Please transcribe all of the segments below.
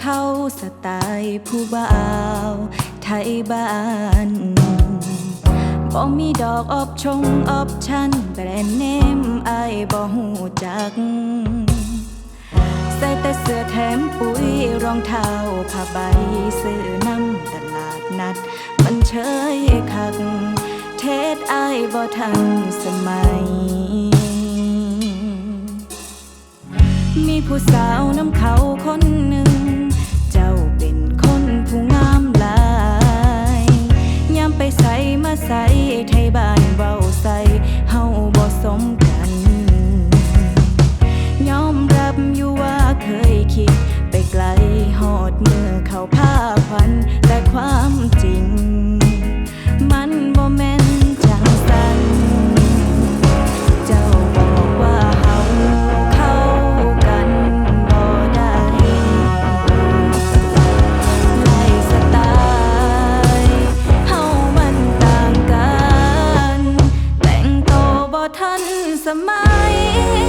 เข้าสไตล์ผู้บ่าว ไทยบ้านบ่มีดอกออบชงออบชันแบรนด์เนมอบ่หูจัก ใส่แต่เสื้อแถมปุ๋ยรองเท้าผ้าใบซื้อน้ำตลาดนัด มันเชยคัก เทศอบ่ทันสมัย มีผู้สาวน้ำเขาคน ใส่ไทยบ้านเว้าใส่เฮาบ่สมกัน ยอมรับอยู่ว่าเคยคิด ท่านสมัย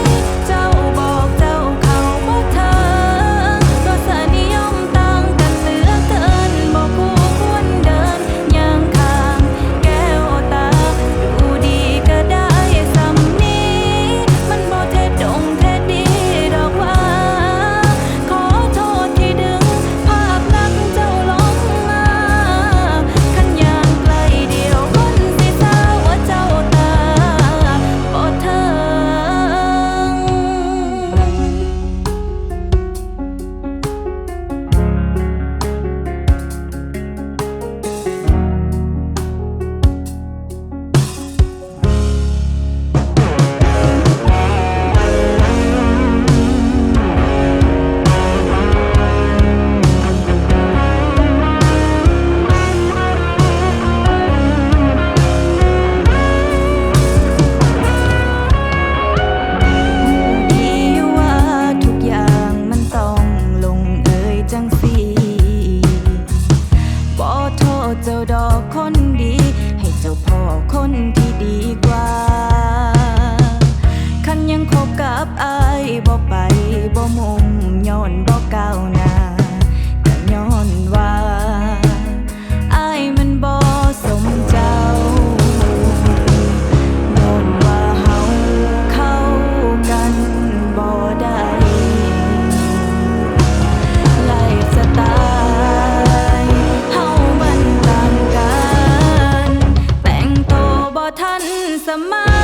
some